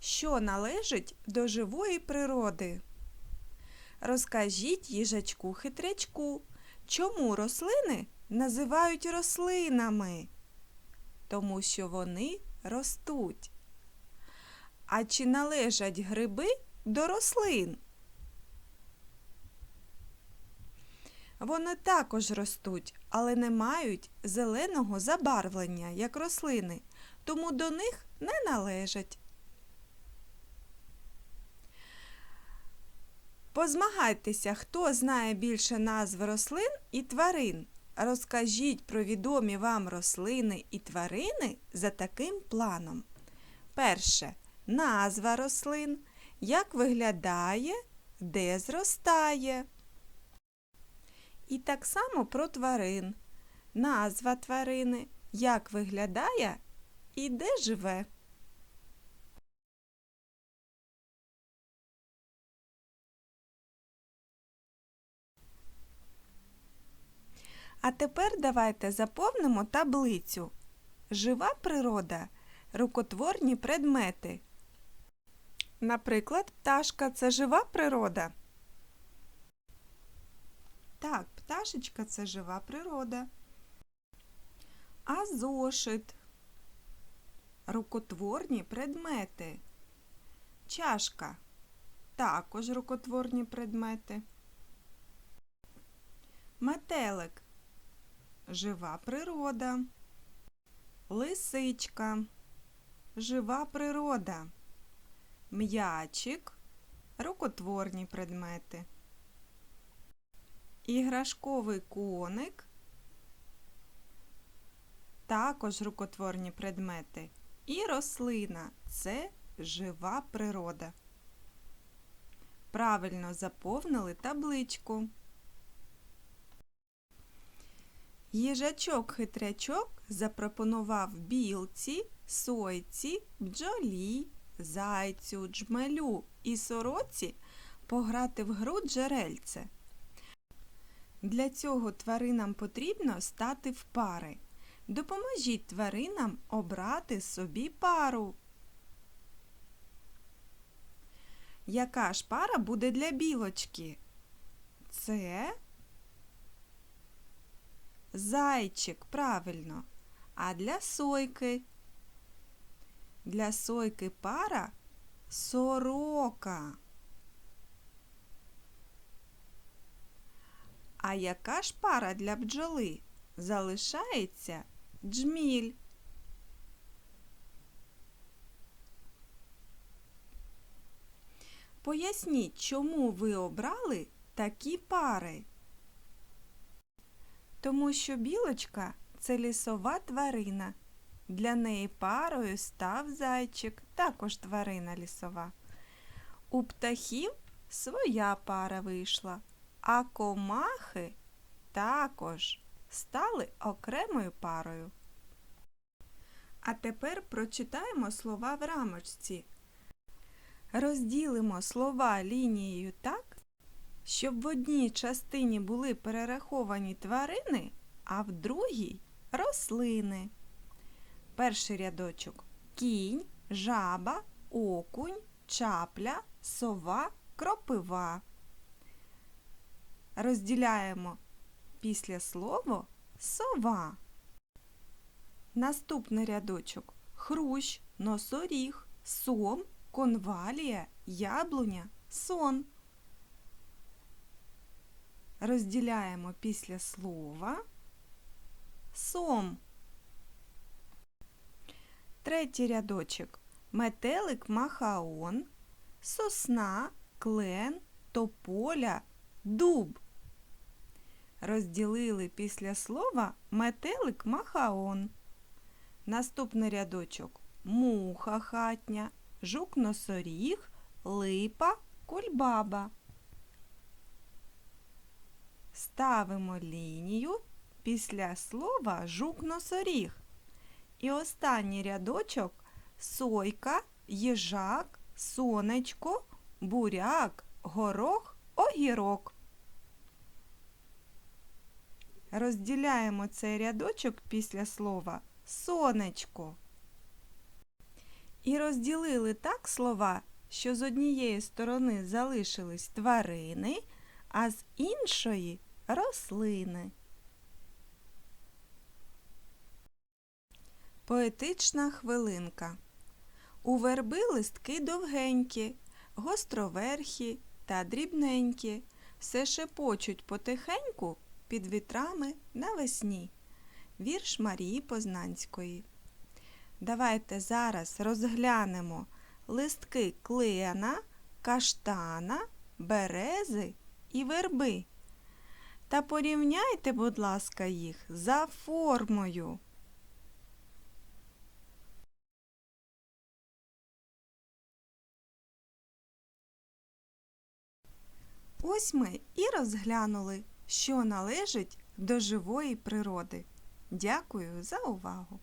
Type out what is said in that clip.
що належить до живої природи. Розкажіть їжачку хитрячку, чому рослини називають рослинами? Тому що вони ростуть. А чи належать гриби до рослин? Вони також ростуть, але не мають зеленого забарвлення, як рослини, тому до них не належать. Позмагайтеся, хто знає більше назв рослин і тварин. Розкажіть про відомі вам рослини і тварини за таким планом. Перше. Назва рослин. Як виглядає, де зростає. І так само про тварин. Назва тварини, як виглядає і де живе. А тепер давайте заповнимо таблицю. Жива природа рукотворні предмети. Наприклад, пташка це жива природа. Так, пташечка це жива природа. А зошит. Рукотворні предмети. Чашка. Також рукотворні предмети. Метелик. Жива природа. Лисичка. Жива природа. М'ячик. Рукотворні предмети. Іграшковий коник. Також рукотворні предмети. І рослина це жива природа. Правильно заповнили табличку. Їжачок-хитрячок запропонував білці, сойці, бджолі, зайцю, джмелю і сороці пограти в гру джерельце. Для цього тваринам потрібно стати в пари. Допоможіть тваринам обрати собі пару. Яка ж пара буде для білочки? Це зайчик, правильно. А для сойки? Для сойки пара сорока. А яка ж пара для бджоли? Залишається джміль. Поясніть, чому ви обрали такі пари? Тому що білочка це лісова тварина. Для неї парою став зайчик, також тварина лісова. У птахів своя пара вийшла, а комахи також стали окремою парою. А тепер прочитаємо слова в рамочці. Розділимо слова лінією так, щоб в одній частині були перераховані тварини, а в другій рослини. Перший рядочок кінь, жаба, окунь, чапля, сова, кропива. Розділяємо після слова сова. Наступний рядочок хрущ, носоріг, сом, конвалія, яблуня, сон. Розділяємо після слова сом. Третій рядочок метелик махаон, сосна, клен, тополя, дуб. Розділили після слова метелик махаон. Наступний рядочок муха хатня, жук носоріг, липа, кульбаба. Ставимо лінію після слова жук носоріг. І останній рядочок сойка, їжак, сонечко, буряк, горох, огірок. Розділяємо цей рядочок після слова сонечко. І розділили так слова, що з однієї сторони залишились тварини, а з іншої рослини. Поетична хвилинка. У верби листки довгенькі, гостроверхі та дрібненькі, все шепочуть потихеньку під вітрами навесні. Вірш Марії Познанської. Давайте зараз розглянемо листки клена, каштана, берези і верби. Та порівняйте, будь ласка, їх за формою. Ось ми і розглянули, що належить до живої природи. Дякую за увагу!